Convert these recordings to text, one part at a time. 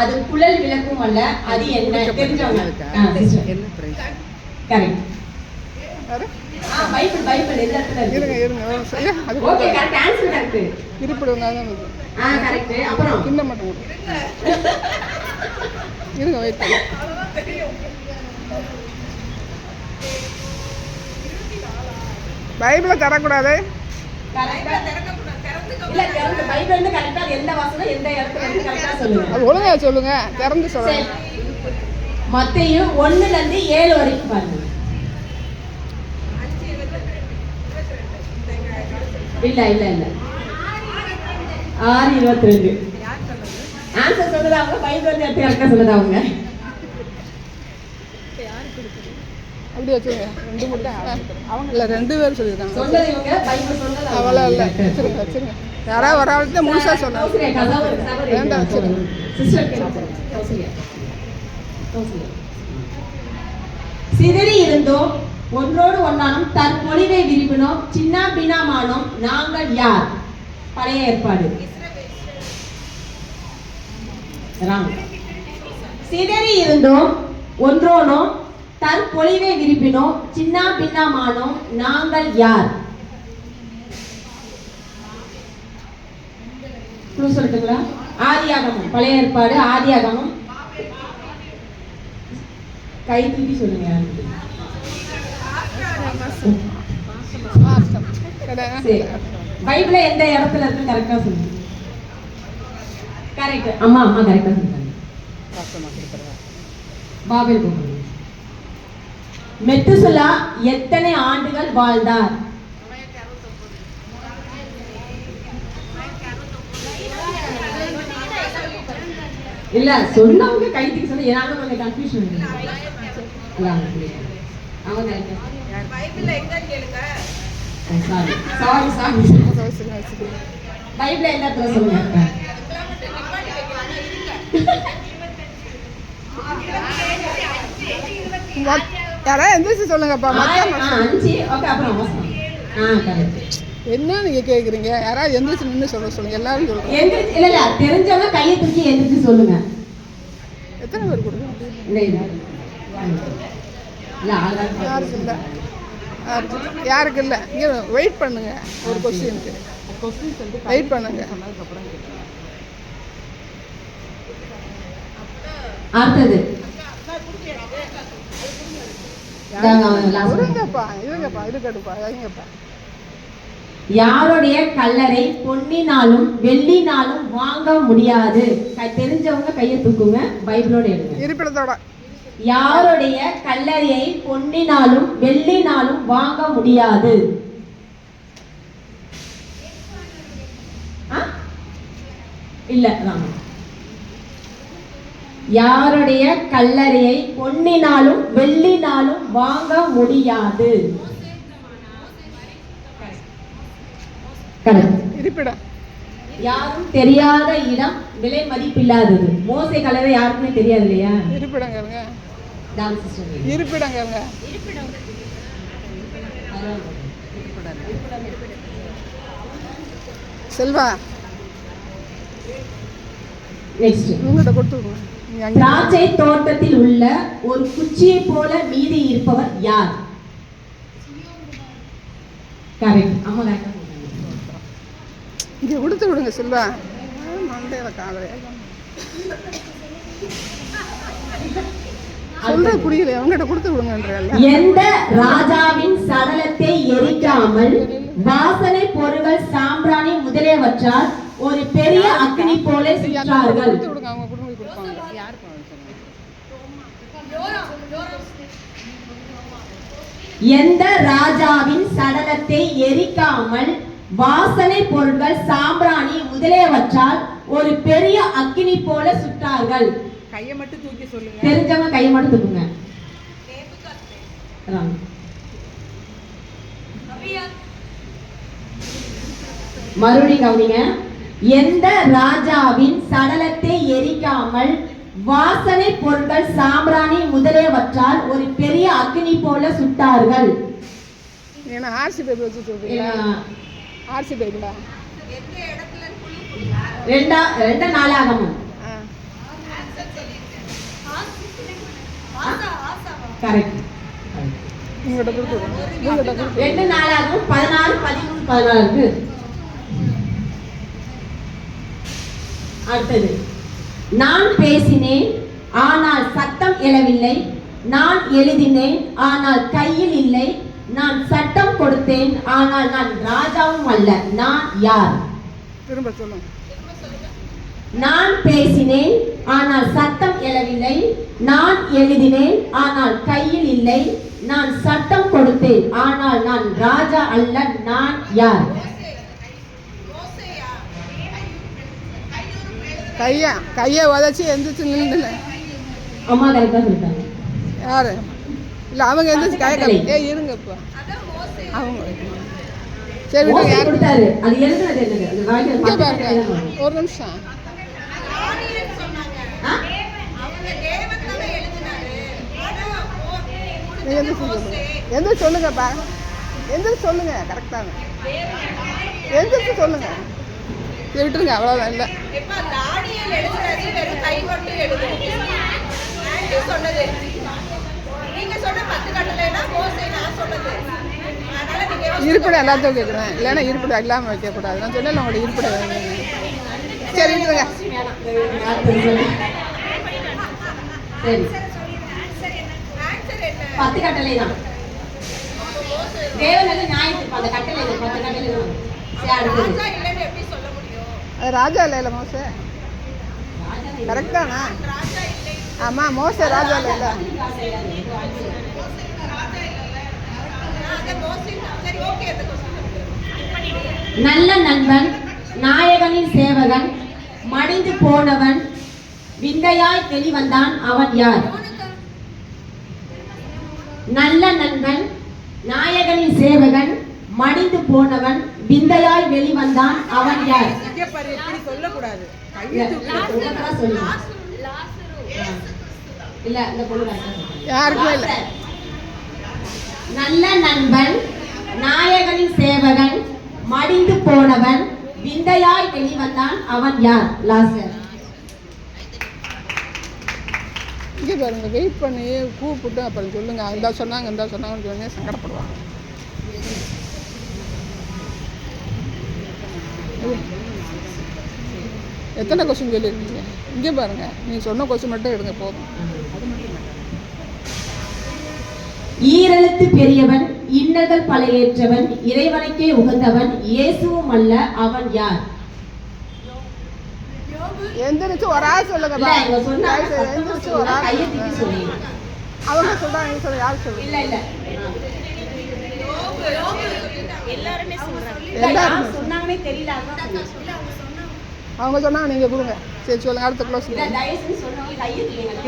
அது குழல் விளக்கும் அல்ல அது என்ன? தெரிஞ்சவங்க. கரெக்ட் பைபிள் பைபிள் எந்த இடத்துல இருங்க இருக்கு. இருங்க ஒரு நிமிஷம். ஏன், அது ஓகே கரெக்ட் ஆன்சர் கரெக்ட் இருப்பிடுங்க தான் இருக்கு ஆ கரெக்ட் அப்புறம்? கிண்ண மட்டும். இருங்க வெயிட் பண்ணு பைபிளை தரக்கூடாது. இல்ல திறந்து பைபிள் வந்து கரெக்டா எந்த வசனம் எந்த இடத்துல இருக்கு கரெக்டா சொல்லுங்க. அது ஒழுங்கா சொல்லுங்க திறந்து சொல்லுங்க. மத்தையும் ஒண்ணுல இருந்து ஏழு வரைக்கும் பாருங்க. இல்ல இல்ல இல்ல. ஆறு இருபத்தி ரெண்டு. ஆன்சர் சொல்லுது அவங்க? பைபிள் வந்து எடுத்து இறக்க சொல்லுது அவங்க? அப்படி வச்சுருங்க ரெண்டு மட்டும் அவங்க இல்லை ரெண்டு பேரும் சொல்லியிருக்காங்க. அவ்வளோ இல்லை. வச்சுருங்க வச்சுருங்க. யாராவது ஒரு ஆள் தான் முழுசாக கௌசல்யா. வேண்டாம், வச்சிருங்க. சிதறி இருந்தோம். ஒன்றோடு ஒன்னானும் தற்பொழிவை விரும்பினோம். சின்ன பின்னமானோம் நாங்கள் யார்? பழைய ஏற்பாடு. சிதறி இருந்தோம். ஒன்றோனோம் தற்பொழிவை விரும்பினோம். சின்ன பின்னமானோம் நாங்கள் யார்? சொல்லட்டுங்களா? ஆதியாகமம். பழைய ஏற்பாடு. ஆதியாகமம். கை தூக்கி சொல்லுங்க. பைபிள்ல எந்த இடத்துல இருக்கு கரெக்டா சொல்லுங்க. கரெக்ட் அம்மா அம்மா கரெக்டா சொல்லுங்க. பாபில் கூப்பிடுங்க மெத்துசுலா எத்தனை ஆண்டுகள் வாழ்ந்தார் இல்ல சொன்னவங்க கைத்துக்கு சொல்ல ஏதாவது கொஞ்சம் கன்ஃபியூஷன் சாரி சாரி சாரி பைபிள்ல எந்த இடத்துல சொல்லுங்க யாராவது எந்திரிச்சு சொல்லுங்கப்பா. கரெக்ட். என்ன நீங்க கேக்குறீங்க? யாராவது எந்திரிச்சு நின்று சொல்ல சொல்லுங்க. எல்லாரும் சொல்லுங்க எந்திரிச்சு இல்ல இல்ல தெரிஞ்சவங்க கையை தூக்கி எந்திரிச்சு சொல்லுங்க. எத்தனை பேர் கொடுங்க? யாருக்கு இல்லை. யாருக்கு இல்லை? இங்கே வெயிட் பண்ணுங்க. ஒரு கொஸ்டினுக்கு வெயிட் பண்ணுங்க. அடுத்தது. யாருடைய கல்லறை பொன்னினாலும் வெள்ளினாலும் வாங்க முடியாது? தெரிஞ்சவங்க கையை தூக்குங்க பைபிளோட எடுங்க இருப்பிடத்தோட. யாருடைய கல்லறையை பொன்னினாலும் வெள்ளினாலும் வாங்க முடியாது? இல்ல ராமா யாருடைய கல்லறையை பொன்னினாலும் வெள்ளினாலும் வாங்க முடியாது? யாரும் தெரியாத இடம் விலை மதிப்பில்லாதது. மோசை கலரை யாருக்குமே தெரியாது இல்லையா சிஸ்டர் இருப்பிடங்கிறங்க செல்வா நெக்ஸ்ட் இவங்கள்ட்ட கொடுத்துருங்க நீங்க அங்கே திராட்சை தோட்டத்தில் உள்ள ஒரு குச்சியை போல மீதி இருப்பவர் யார்? இங்கே கொடுத்து விடுங்க செல்வா. மண்டையில காலையா சொல்றது புரியல அவங்ககிட்ட கொடுத்து விடுங்கன்றல எந்த ராஜாவின் சடலத்தை எரிக்காமல் வாசனை பொருள்கள் சாம்பிராணி முதலியவற்றால் ஒரு பெரிய அக்னி போல சுற்றார்கள். எந்த ராஜாவின் சடலத்தை எரிக்காமல் வாசனை பொருட்கள் சாம்பிராணி முதலியவற்றால் ஒரு பெரிய அக்கினி போல சுட்டார்கள் கையை மட்டும் தூக்கி சொல்லுங்க. தெரிஞ்சவங்க கையை மட்டும் தூக்குங்க. மறுபடியும் கவனிங்க. எந்த ராஜாவின் சடலத்தை எரிக்காமல் வாசனை பொருட்கள் சாம்பிராணி முதலியவற்றால் ஒரு பெரிய அக்னி போல சுட்டார்கள். ரெண்டா ரெண்ட நாளாகமும். கரெக்ட் ரெண்டு நாளாகவும் பதினாறு பதிமூணு பதினாறு அடுத்தது. நான் பேசினேன் ஆனால் சத்தம் எழவில்லை. நான் எழுதினேன் ஆனால் கையில் இல்லை. நான் சட்டம் கொடுத்தேன் ஆனால் நான் ராஜாவும் அல்ல நான் யார்? திரும்ப சொல்லுங்க. நான் பேசினேன் ஆனால் சத்தம் எழவில்லை. நான் எழுதினேன் ஆனால் கையில் இல்லை. நான் சட்டம் கொடுத்தேன் ஆனால் நான் ராஜா அல்ல நான் யார்? கையா கையை உதச்சி எந்திரிச்சு நின்று அம்மா கரெக்டாக சொல்லிட்டாங்க. யாரு? இல்லை அவங்க எந்திரிச்சு கை கலை ஏ இருங்க இப்போ. அவங்க. சரி விடுங்க மோசே யாரு? இங்கே பாருங்க. ஒரு நிமிஷம். எந்திரிச்சு சொல்லுங்க. எந்திரிச்சு சொல்லுங்கப்பா. எந்திரிச்சு சொல்லுங்க கரெக்டான எந்திரிச்சு சொல்லுங்க. விட்டுருங்க அவ்வளோதான் இல்லை. இப்ப தானியல் எழுதுறது வெறும் கை மட்டும் எழுதும் ஆண்டி சொன்னது. நீங்க சொன்ன பத்து கட்டளைனா மோசே நான் சொன்னது. அதனால நீங்க யோசிச்சு இருப்பிடம் எல்லாத்தையும் கேட்குறேன். இல்லைன்னா இருப்பிடம் இல்லாமல் வைக்கக்கூடாது. நான் சொன்னேன் உங்களோட இருப்பிடம் வேணும். சரி விட்டுருங்க. பத்து கட்டளை தான். தேவனுக்கு நியாயம் அந்த கட்டளை பத்து கட்டளை தான் சரி ராஜா இல்லைன்னு எப்படி அது ராஜா இல்லை கரெக்டானா ஆமாம் மோசே ராஜா இல்லை நல்ல நண்பன் நாயகனின் சேவகன் மடிந்து போனவன் விந்தையாய் வெளிவந்தான் அவன் யார்? நல்ல நண்பன் நாயகனின் சேவகன் மடிந்து போனவன் விந்தையாய் வெளிவந்தான் அவன் யார்? சொல்லக்கூடாது. இல்ல, இந்த பொண்ணு. யாருக்குமே இல்லை. நல்ல நண்பன் நாயகனின் சேவகன் மடிந்து போனவன் விந்தையாய் வெளிவந்தான் அவன் யார்? லாஸ்ட் இங்கே பாருங்க வெயிட் பண்ணி கூப்பிட்டு அப்புறம் சொல்லுங்க. இந்தா சொன்னாங்க இந்தா சொன்னாங்கன்னு சொன்னீங்க சங்கடப்படுவாங்க. எத்தனை கொஸ்டின் சொல்லியிருக்கீங்க இங்கே பாருங்க. நீங்கள் சொன்ன கொஸ்டின் மட்டும் எடுங்க போதும். ஈரெழுத்து பெரியவன் இன்னல்கள் பல ஏற்றவன் இறைவனுக்கே உகந்தவன் இயேசுவும் அல்ல அவன் யார்? எந்திரிச்சு ஒரு ஆள் சொல்லுங்க எந்திரிச்சு ஒரு ஆள் கையை தூக்கி சொல்லுங்க. அவங்க சொல்றாங்க நீங்க சொல்லுங்க யார் சொல்லுங்க? இல்ல இல்ல. எல்லாருமே சொல்றாங்க. இல்ல, சொன்னாங்கன்னே தெரியல. அவங்க சொன்னாங்க. நீங்க கொடுங்க. சரி சொல்லுங்க அடுத்த க்ளோஸ் இல்ல.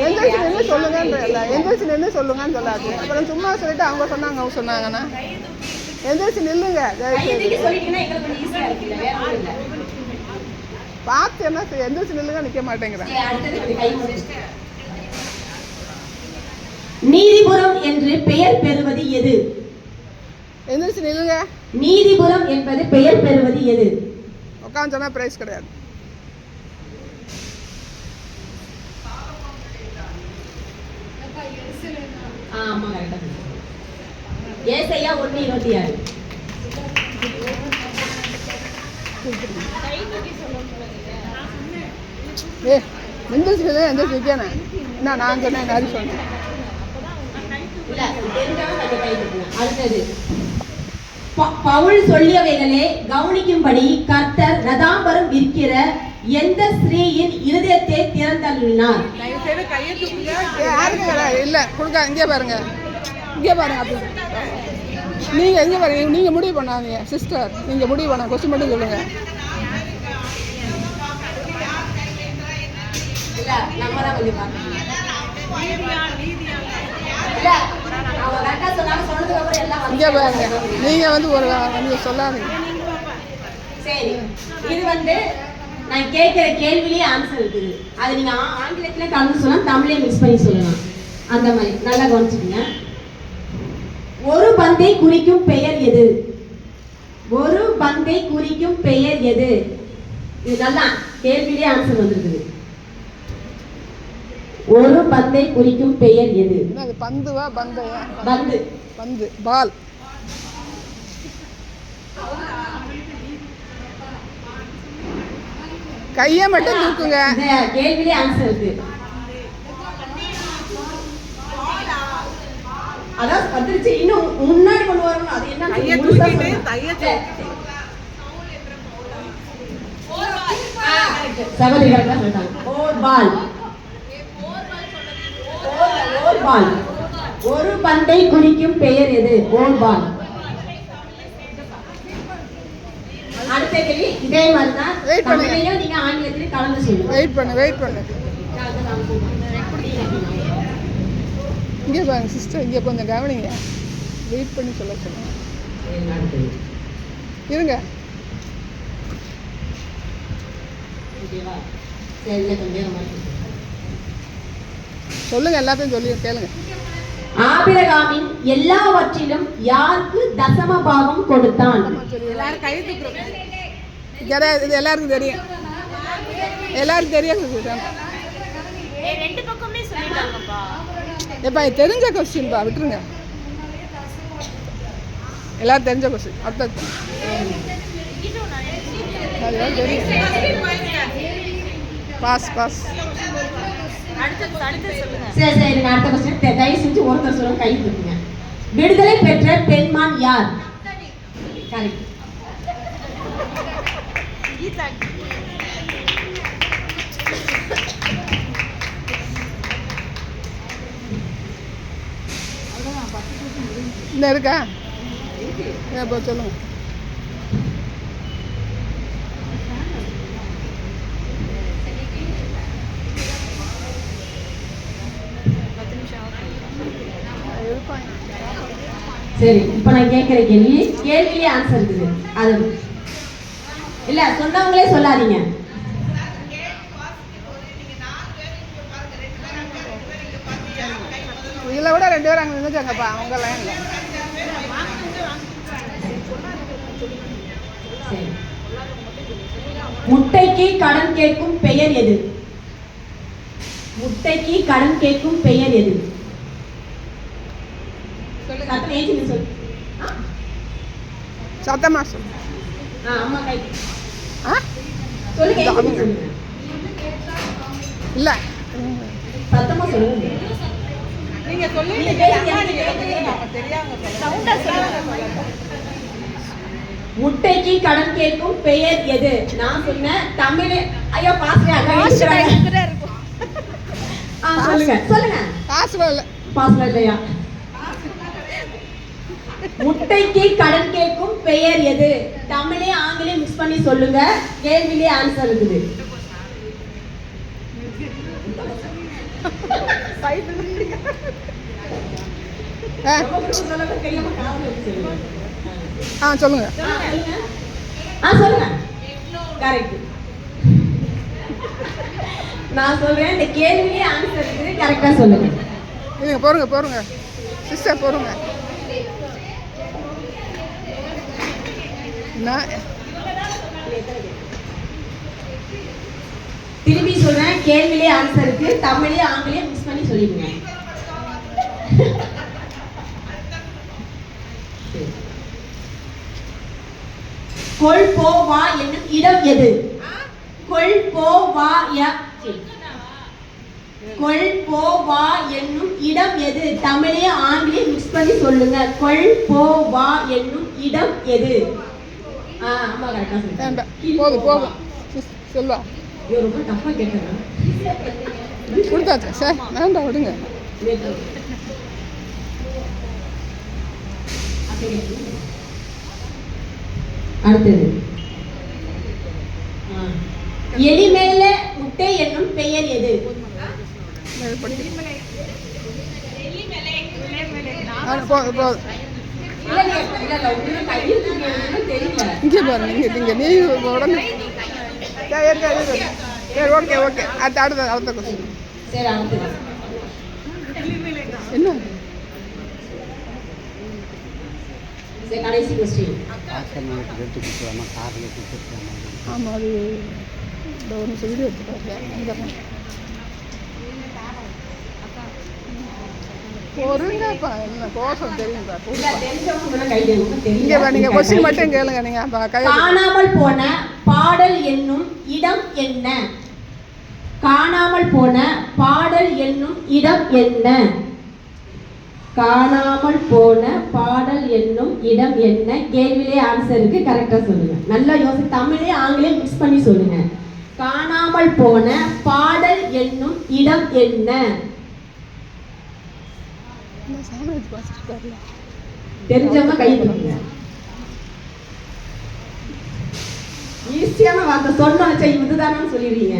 எந்திரிச்சு நின்று சொல்லுங்கன்ற எந்திரிச்சு நின்று சொல்லுங்கன்னு சொல்லாது அப்புறம் சும்மா சொல்லிட்டு அவங்க சொன்னாங்க அவங்க சொன்னாங்கன்னா. எந்திரிச்சு நில்லுங்க. இல்ல. பார்த்து என்ன செய்ய எந்திரிச்சு நில்லுங்க நிக்க மாட்டேங்கிறேன். நீதிபுரம் என்று பெயர் பெறுவது எது? எந்திரிச்சு நில்லுங்க. நீதிபுரம் என்பது பெயர் பெறுவது எது? உட்காந்து சொன்னா பிரைஸ் கிடையாது. ஆமா கரெக்டா ஏசையா ஒண்ணு இருபத்தி ஆறு. ஏ எந்திரிச்சு நில்லுங்க எந்திரிச்சு என்ன? நான் சொன்னேன் ஹரி சொன்னேன். அடுத்தது. பவுல் சொல்லியவைகளே கவனிக்கும்படி கர்த்தர் ரதாம்பரம் விற்கிற எந்த ஸ்திரீயின் இருதயத்தை திறந்தள்ளினார்? இல்லை கொடுக்க இங்கே பாருங்க. இங்கே பாருங்க அப்படி. நீங்கள் எங்கே பாருங்க நீங்கள் முடிவு பண்ணாதீங்க சிஸ்டர் நீங்கள் முடிவு பண்ண கொஸ்டின் மட்டும் சொல்லுங்கள் இல்ல நம்ம தான் கொஞ்சம் பார்க்கணும். இல்ல அவங்க கரெக்டா சொன்னாங்க சொன்னதுக்கு இங்கே பாருங்க. நீங்கள் வந்து ஒரு வந்து சொல்லாதீங்க. சரி. இது வந்து நான் கேட்கிற கேள்வியிலேயே ஆன்சர் இருக்குது அது நீங்க ஆ- ஆங்கிலத்திலே கலந்து சொல்லலாம் தமிழே மிக்ஸ் பண்ணி சொல்லலாம். அந்த மாதிரி. நல்லா கவனிச்சுக்கங்க. ஒரு பந்தை குறிக்கும் பெயர் எது? ஒரு பந்தை குறிக்கும் பெயர் எது? இது நல்லா கேள்வியிலே ஆன்சர் வந்திருக்குது. ஒரு பந்தை குறிக்கும் பெயர் எது? பந்துவா பந்தையா? பந்து. பந்து பால். கையை மட்டும் தூக்குங்க. கேள்வியிலே ஆன்சர் இருக்கு. அதான் வந்துருச்சு. இன்னும் முன்னாடி கொண்டு வரணும். அது என்ன கையை முழுசா தூக்கிட்டு சொல்லணும். கையை சகோதரி கரெக்டா சொல்லிட்டாங்க. ஓர் பால் ஓர் பால் ஒரு பந்தை குறிக்கும் பெயர் எது? ஓர் பால் அடுத்த கேள்வி இதே மாதிரி தான் Wait பண்ணுங்க. நீங்க ஆங்கிலத்திலையும் கலந்து சொல்லுங்க வெயிட் பண்ணு வெயிட் பண்ணு இங்கே பாருங்க சிஸ்டர் இங்கே கொஞ்சம் கவனிங்க. வெயிட் பண்ணி சொல்ல சொல்லுங்க. இருங்க. சொல்லுங்க எல்லாத்தையும் சொல்லி கேளுங்க. ஆபிரகாமின் எல்லாவற்றிலும் யாருக்கு தசம பாகம் கொடுத்தான் எல்லாரும் கை தூக்குறோம். கிடையாது இது எல்லாருக்கும் தெரியும். எல்லாருக்கும் தெரியும் எப்பா இது தெரிஞ்ச கொஸ்டின்பா விட்டுருங்க. எல்லாரும் தெரிஞ்ச கொஸ்டின் தெரியும். பாஸ் பாஸ் அடுத்து அடுத்து சரி சரி எனக்கு அடுத்த கொஸ்டின் தயவு செஞ்சு ஒருத்தர் சொல்லுங்க கை தூக்குங்க. விடுதலை பெற்ற பெண்மான் யார்? கரெக்ட் கீதா இந்த இருக்கா இப்போ சொல்லுங்க இருப்பாங்க சரி இப்போ நான் கேட்குற கேள்வி. கேள்வியிலே ஆன்சர் இருக்குது. அது இல்ல சொன்னவங்களே சொல்லாதீங்க. இதில் விட ரெண்டு பேரும் அங்கே நின்றுக்காங்கப்பா அவங்க லைனில் முட்டைக்கு கடன் கேட்கும் பெயர் எது? முட்டைக்கு கடன் கேட்கும் பெயர் எது? சத்தம் சொல்லு? ஆ? சத்தமாக சொல்லு. ஆ அம்மா கை ஆ சொல்லுங்க ஏஞ்சி அவங்க. சொல்லுங்க இல்லை. சத்தமா சொல்லுங்க. நீங்க சொல்லுங்க. முட்டைக்கு கடன் கேட்கும் பெயர் எது? நான் சொன்னேன் தமிழ். ஐயோ. ஆ சொல்லுங்க. சொல்லுங்க காசு வரல பாஸ்டர் இல்லையா முட்டைக்கு கடன் கேட்கும் பெயர் எது? தமிழே ஆங்கிலம் மிக்ஸ் பண்ணி சொல்லுங்க. கேள்வியிலே ஆன்சர் இருக்குது. ஆ. சொல்லுங்க. ஆ சொல்லுங்க. கரெக்ட் நான் சொல்றேன் இந்த கேள்வியிலே ஆன்சர் இருக்குது. கரெக்டா சொல்லுங்க. இருங்க போருங்க போருங்க. சிஸ்டர் போருங்க. நான் திரும்பி சொல்றேன் கேள்விலே ஆன்சர் இருக்கு. தமிழே ஆங்கிலே மிக்ஸ் பண்ணி சொல்லிடுங்க. கொள் போ என்னும் இடம் எது? கொள் போவா கொள் என்னும் இடம் எது? தமிழே ஆங்கிலே மிக்ஸ் பண்ணி சொல்லுங்க. கொள் போ வா என்னும் இடம் எது? வேண்டாம். சொல்லுங்க போதும் கேட்டேன். கொடுத்தாச்சு. சார் வேண்டாம் விடுங்க. அடுத்தது. ஆ. எலி மேல முட்டை என்னும் பெயர் எது? போதும் போதும் இங்கே பாருங்க இங்கே இங்கே நீ உடனே. சரி ஓகே ஓகே. அடுத்த அடுத்த அடுத்த கொஸ்டின் என்ன? கடைசி கொஸ்டின் ஆமாம் அது இந்த ஒரு வீடியோ எடுத்து பாருங்க. இங்க பாருங்க. பொறுங்கப்பா என்ன கோஷம் தெரியுங்களா இல்ல தெரிஞ்சவங்க சொன்னா கை தட்டுங்க. தெரியல. இங்கே நீங்க கொஸ்டின் மட்டும் கேளுங்க நீங்க அப்ப கை காணாமல் போன பாடல் என்னும் இடம் என்ன? காணாமல் போன பாடல் என்னும் இடம் என்ன? காணாமல் போன பாடல் என்னும் இடம் என்ன? கேள்வியிலே ஆன்சருக்கு கரெக்டா சொல்லுங்க. நல்லா யோசி தமிழே ஆங்கிலம் மிக்ஸ் பண்ணி சொல்லுங்க. காணாமல் போன பாடல் என்னும் இடம் என்ன? சாமியார் பாஸ்டர் தெரியல. தெரிஞ்சவங்க கை பண்ணுங்க ஈஸியான வார்த்தை. சொன்ன சரி இதுதானு சொல்லிடுவீங்க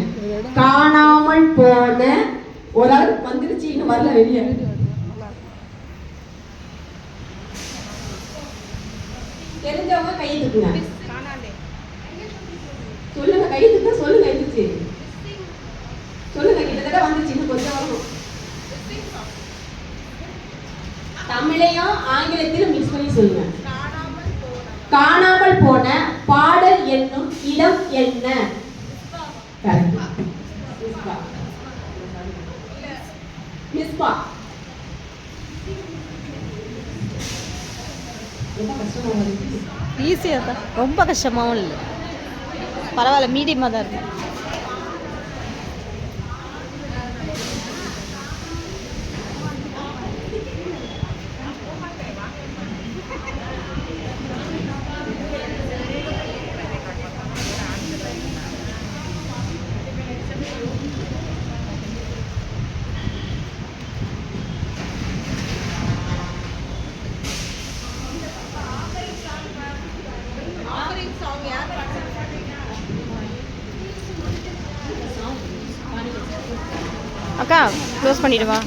காணாமல் போன ஒரு ஆள் வந்துருச்சு இன்னும் வரல வெளியே. தெரிஞ்சவங்க கை தூக்குங்க சொல்லுங்க கை தூக்க சொல்லுங்க எந்திரிச்சு. சொல்லுங்க கிட்டத்தட்ட வந்து இன்னும் கொஞ்சம் வரும் தமிழையும் ஆங்கிலத்திலும் மிக்ஸ் பண்ணி சொல்லுங்க. காணாமல் போன பாடல் என்னும் இடம் என்ன? மிஸ்பா. ரொம்ப கஷ்டமா ஈஸியாக தான். ரொம்ப கஷ்டமாகவும் இல்லை. பரவாயில்ல மீடியமாக தான் இருக்கு. க்ளோஸ் பண்ணிடுவா.